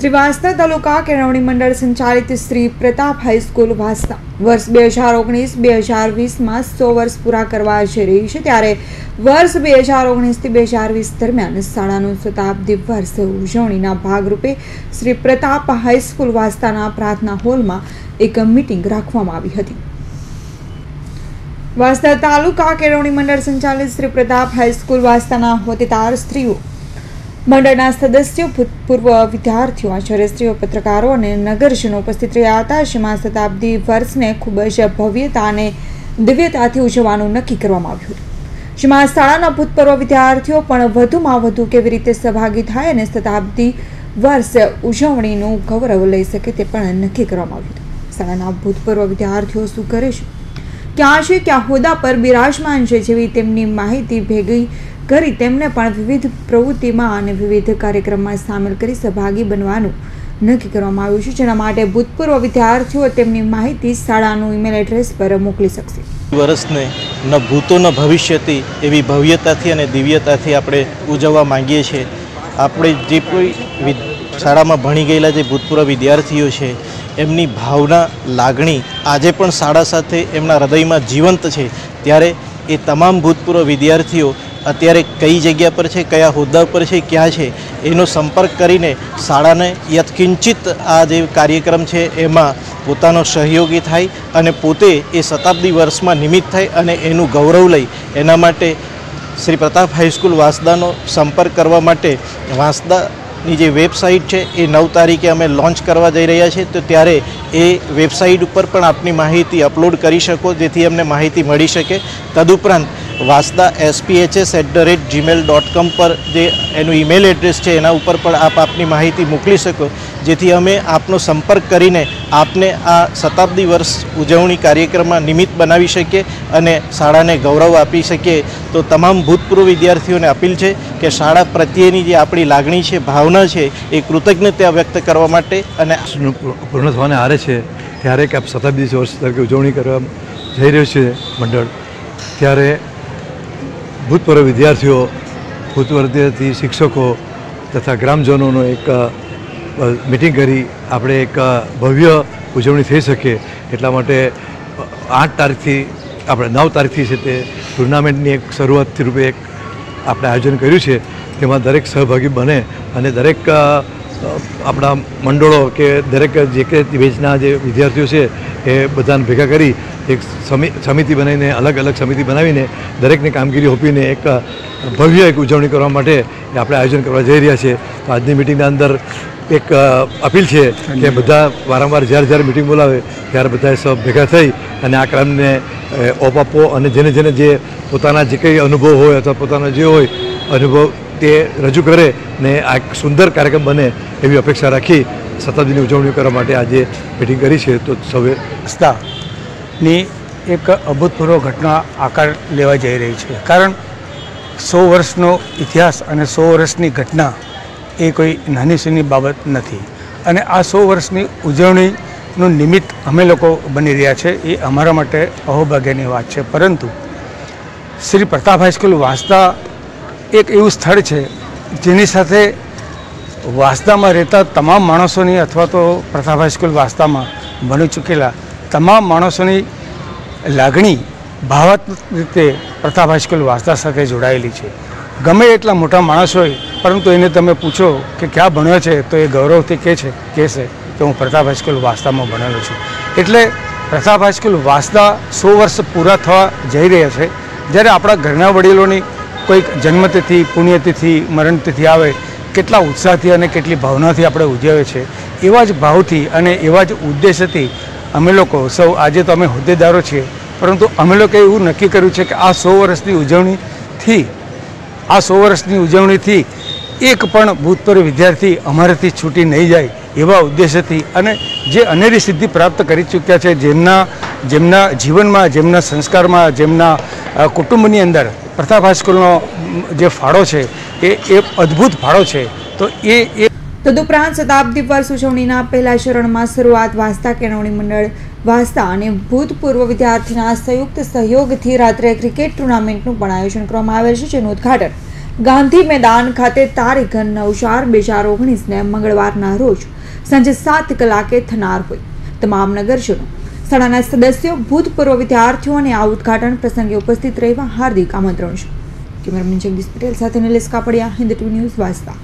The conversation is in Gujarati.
શ્રી વાંસદા તાલુકા કેળવણી મંડળ સંચાલિત શ્રી પ્રતાપ હાઈસ્કૂલ વાંસદા વર્ષ બે હજાર ઓગણીસ, બે હજાર વીસમાં સો વર્ષ પૂરા કરવા જઈ રહી છે ત્યારે વર્ષ બે હજાર ઓગણીસથી બે હજાર વીસ દરમિયાન શાળાનું શતાબ્દી વર્ષ ઉજવણીના ભાગરૂપે શ્રી પ્રતાપ હાઈસ્કૂલ વાંસદાના પ્રાર્થના હોલમાં એક મીટિંગ રાખવામાં આવી હતી. વાંસદા તાલુકા કેળવણી મંડળ સંચાલિત શ્રી પ્રતાપ હાઈસ્કૂલ વાંસદાના હોદ્દેદાર સ્ત્રીઓ મંડળના સદસ્યો ભૂતપૂર્વ વિદ્યાર્થીઓ, આચાર્યશ્રીઓ, પત્રકારો અને નગરજનો ઉપસ્થિત રહ્યા હતા. જેમાં શતાબ્દી વર્ષને ખૂબ જ ભવ્યતા અને દિવ્યતાથી ઉજવવાનું નક્કી કરવામાં આવ્યું હતું. જેમાં શાળાના ભૂતપૂર્વ વિદ્યાર્થીઓ પણ વધુમાં વધુ કેવી રીતે સહભાગી થાય અને શતાબ્દી વર્ષ ઉજવણીનું ગૌરવ લઈ શકે તે પણ નક્કી કરવામાં આવ્યું હતું. શાળાના ભૂતપૂર્વ વિદ્યાર્થીઓ શું કરે છે? ક્યાં છે? ક્યાં હોદ્દા પર બિરાજમાન છે? જેવી તેમની માહિતી ભેગી કરી તેમને પણ વિવિધ પ્રવૃત્તિમાં અને વિવિધ કાર્યક્રમમાં સામેલ કરી સહભાગી બનવાનું નક્કી કરવામાં આવ્યું છે. જેના માટે ભૂતપૂર્વ વિદ્યાર્થીઓ તેમની માહિતી શાળાનું ઈમેલ એડ્રેસ પર મોકલી શકશે. વર્ષને ન ભૂતો ન ભવિષ્યથી એવી ભવ્યતાથી અને દિવ્યતાથી આપણે ઉજવવા માંગીએ છીએ. આપણે જે કોઈ શાળામાં ભણી ગયેલા જે ભૂતપૂર્વ વિદ્યાર્થીઓ છે, એમની ભાવના, લાગણી આજે પણ શાળા સાથે એમના હૃદયમાં જીવંત છે. ત્યારે એ તમામ ભૂતપૂર્વ વિદ્યાર્થીઓ અત્યારે કઈ જગ્યા પર છે, કયા હોદ્દા પર છે, ક્યાં છે, એનો સંપર્ક કરીને શાળાને યથકિંચિત આ જે કાર્યક્રમ છે, એમાં પોતાનો સહયોગી થાય અને પોતે એ શતાબ્દી વર્ષમાં નિમિત્ત થાય અને એનું ગૌરવ લઈ. એના માટે શ્રી પ્રતાપ હાઈસ્કૂલ વાંસદાનો સંપર્ક કરવા માટે વાંસદાની જે વેબસાઇટ છે, એ નવ તારીખે અમે લોન્ચ કરવા જઈ રહ્યા છીએ. તો ત્યારે એ વેબસાઇટ ઉપર પણ આપની માહિતી અપલોડ કરી શકો, જેથી અમને માહિતી મળી શકે. તદુપરાંત Vasda SPHS at the rate Gmail dot com પર જે એનું ઈમેલ એડ્રેસ છે, એના ઉપર પણ આપ આપની માહિતી મોકલી શકો. જેથી અમે આપનો સંપર્ક કરીને આપને આ શતાબ્દી વર્ષ ઉજવણી કાર્યક્રમમાં નિમિત્ત બનાવી શકીએ અને શાળાને ગૌરવ આપી શકીએ. તો તમામ ભૂતપૂર્વ વિદ્યાર્થીઓને અપીલ છે કે શાળા પ્રત્યેની જે આપણી લાગણી છે, ભાવના છે, એ કૃતજ્ઞતા વ્યક્ત કરવા માટે અને પૂર્ણ થવાને આરે છે, ત્યારે કે આપ શતાબ્દી વર્ષ તરીકે ઉજવણી કરવા જઈ રહ્યું છે મંડળ. ત્યારે ભૂતપૂર્વ વિદ્યાર્થીઓ ભૂતપૂર્વ શિક્ષકો તથા ગ્રામજનોનો એક મિટિંગ કરી આપણે એક ભવ્ય ઉજવણી થઈ શકે એટલા માટે આઠ તારીખથી આપણે નવ તારીખથી છે તે ટુર્નામેન્ટની એક શરૂઆતથી રૂપે એક આપણે આયોજન કર્યું છે. તેમાં દરેક સહભાગી બને અને દરેક આપણા મંડળો કે દરેક જે કે બેચના જે વિદ્યાર્થીઓ છે એ બધાને ભેગા કરી એક સમિ- સમિતિ બનાવીને અલગ અલગ સમિતિ બનાવીને દરેકની કામગીરી હોપીને એક ભવ્ય એક ઉજવણી કરવા માટે આપણે આયોજન કરવા જઈ રહ્યા છીએ. તો આજની મિટિંગના અંદર એક અપીલ છે કે બધા વારંવાર જ્યારે જ્યારે મિટિંગ બોલાવે ત્યારે બધાએ સૌ ભેગા થઈ અને આ ક્રમને ઓપ આપવો અને જેને જેને જે પોતાના જે કંઈ અનુભવ હોય અથવા પોતાનો જે હોય અનુભવ તે રજૂ કરે ને આ એક સુંદર કાર્યક્રમ બને એવી અપેક્ષા રાખી શતાબ્દીની ઉજવણી કરવા માટે આજે મિટિંગ કરી છે. તો સૌએ ની એક અભૂતપૂર્વ ઘટના આકાર લેવા જઈ રહી છે. કારણ સો વર્ષનો ઇતિહાસ અને સો વર્ષની ઘટના એ કોઈ નાની સીની બાબત નથી. અને આ સો વર્ષની ઉજવણીનું નિમિત્ત અમે લોકો બની રહ્યા છે એ અમારા માટે અહોભાગ્યની વાત છે. પરંતુ શ્રી પ્રતાપ હાઈસ્કૂલ વાંસદા એક એવું સ્થળ છે જેની સાથે વાંસદામાં રહેતા તમામ માણસોની અથવા તો પ્રતાપ હાઈસ્કૂલ વાસ્તામાં બની ચૂકેલા તમામ માણસોની લાગણી ભાવાત્મક રીતે પ્રતાપ હાઈસ્કૂલ વાસ્તા સાથે જોડાયેલી છે. ગમે એટલા મોટા માણસ હોય, પરંતુ એને તમે પૂછો કે ક્યાં ભણ્યો છે, તો એ ગૌરવથી કહે છે, કહેશે કે હું પ્રતાપ હાઈસ્કૂલ વાસ્તામાં ભણેલો છું. એટલે પ્રતાપ હાઈસ્કૂલ વાસ્તા સો વર્ષ પૂરા થવા જઈ રહ્યા છે. જ્યારે આપણા ઘરના વડીલોની કોઈક જન્મતિથિ, પુણ્યતિથિ, મરણતિથિ આવે કેટલા ઉત્સાહથી અને કેટલી ભાવનાથી આપણે ઉજવીએ છીએ, એવા જ ભાવથી અને એવા જ ઉદ્દેશ્યથી અમે લોકો સૌ, આજે તો અમે હોદ્દેદારો છીએ, પરંતુ અમે લોકો એવું નક્કી કર્યું છે કે આ સો વર્ષની ઉજવણીથી, આ સો વર્ષની ઉજવણીથી એક પણ ભૂતપૂર્વ વિદ્યાર્થી અમારાથી છૂટી નહીં જાય એવા ઉદ્દેશ્યથી અને જે અનેરી સિદ્ધિ પ્રાપ્ત કરી ચૂક્યા છે, જેમના જેમના જીવનમાં, જેમના સંસ્કારમાં, જેમના કુટુંબની અંદર પ્રતાપ હાઈસ્કૂલનો જે ફાળો છે એ એક અદ્ભુત ભાડો છે. તો એ એ તદુપરાંત શતાબ્દી વર્ષ ઉજવણીના પહેલા શરણમાં શરૂઆત વાસ્તા કેળવણી મંડળ વાસ્તા અને ભૂતપૂર્વ વિદ્યાર્થીના સંયુક્ત સહયોગથી રાત્રે ક્રિકેટ ટુર્નામેન્ટનું પણ આયોજન કરવામાં આવેલ છે, જેનું ઉદ્ઘાટન ગાંધી મેદાન ખાતે તારીખ નવ ચાર બે હજાર ઓગણીસને મંગળવારના રોજ સાંજે સાત કલાકે થનાર હોય. તમામ નગરજનો, શાળાના સદસ્યો, ભૂતપૂર્વ વિદ્યાર્થીઓ અને આ ઉદ્ઘાટન પ્રસંગે ઉપસ્થિત રહેવા હાર્દિક આમંત્રણ છે. કેમેરામેન જગદીશ પટેલ સાથે નિલેશ કાપડિયા હિન્દ ટુ ન્યૂઝ વાંચતા.